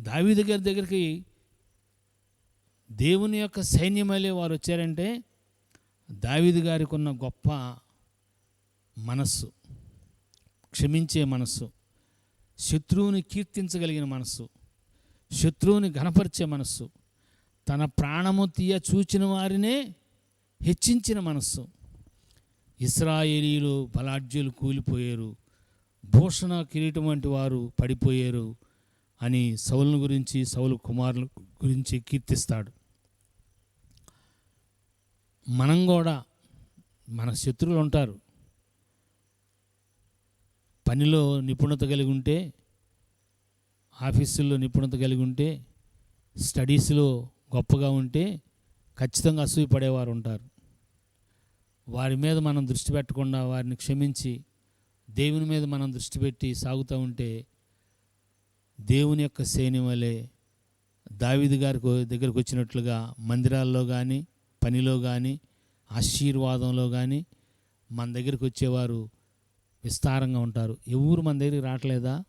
దావీదు గారి దగ్గరికి దేవుని యొక్క సైన్యమలే వారు వచ్చారంటే దావీదు గారికి ఉన్న గొప్ప మనస్సు క్షమించే మనస్సు శత్రువుని కీర్తించగలిగిన మనస్సు శత్రువుని ఘనపరిచే మనస్సు తన ప్రాణము తీయ చూచిన వారినే హెచ్చించిన మనస్సు. ఇస్రాయేలీలు బలాఢ్యులు కూలిపోయారు భూషణ కిరీటం వంటి వారు పడిపోయారు. అని సౌలను గురించి సౌలు కుమారుల గురించి కీర్తిస్తాడు. మనం కూడా మన శత్రువులు ఉంటారు. పనిలో నిపుణత కలిగి ఉంటే ఆఫీసుల్లో నిపుణత కలిగి ఉంటే స్టడీస్లో గొప్పగా ఉంటే ఖచ్చితంగా అసూయ పడేవారు ఉంటారు. వారి మీద మనం దృష్టి పెట్టకుండా వారిని క్షమించి దేవుని మీద మనం దృష్టి పెట్టి సాగుతూ ఉంటే దేవుని యొక్క సైన్యం వలె దావిది గారి దగ్గరకు వచ్చినట్లుగా మందిరాల్లో కానీ పనిలో కానీ ఆశీర్వాదంలో కానీ మన దగ్గరికి వచ్చేవారు విస్తారంగా ఉంటారు. ఎవరు మన దగ్గరికి రావట్లేదా?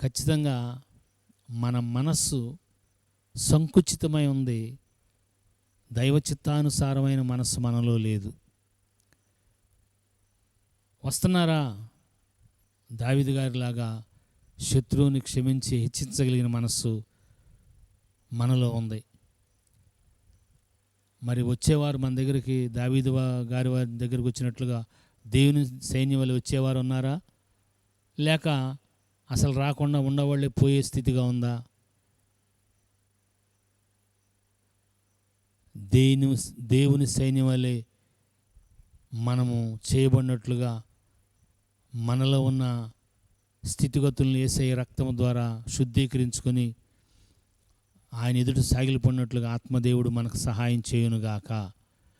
ఖచ్చితంగా మన మనస్సు సంకుచితమై ఉంది. దైవ చిత్తానుసారమైన మనస్సు మనలో లేదు. వస్తున్నారా? దావిది గారిలాగా శత్రువుని క్షమించి హెచ్చించగలిగిన మనస్సు మనలో ఉంది. మరి వచ్చేవారు మన దగ్గరికి దావీదు గారి వారి దగ్గరికి వచ్చినట్లుగా దేవుని సైన్యం వల్ల వచ్చేవారు ఉన్నారా? లేక అసలు రాకుండా ఉండవాళ్ళే పోయే స్థితిగా ఉందా? దేని దేవుని సైన్యం వల్లే మనము చేయబడినట్లుగా మనలో ఉన్న స్థితిగతులను వేసే రక్తం ద్వారా శుద్ధీకరించుకొని ఆయన ఎదుట సాగిలిపడినట్లుగా ఆత్మదేవుడు మనకు సహాయం చేయునుగాక.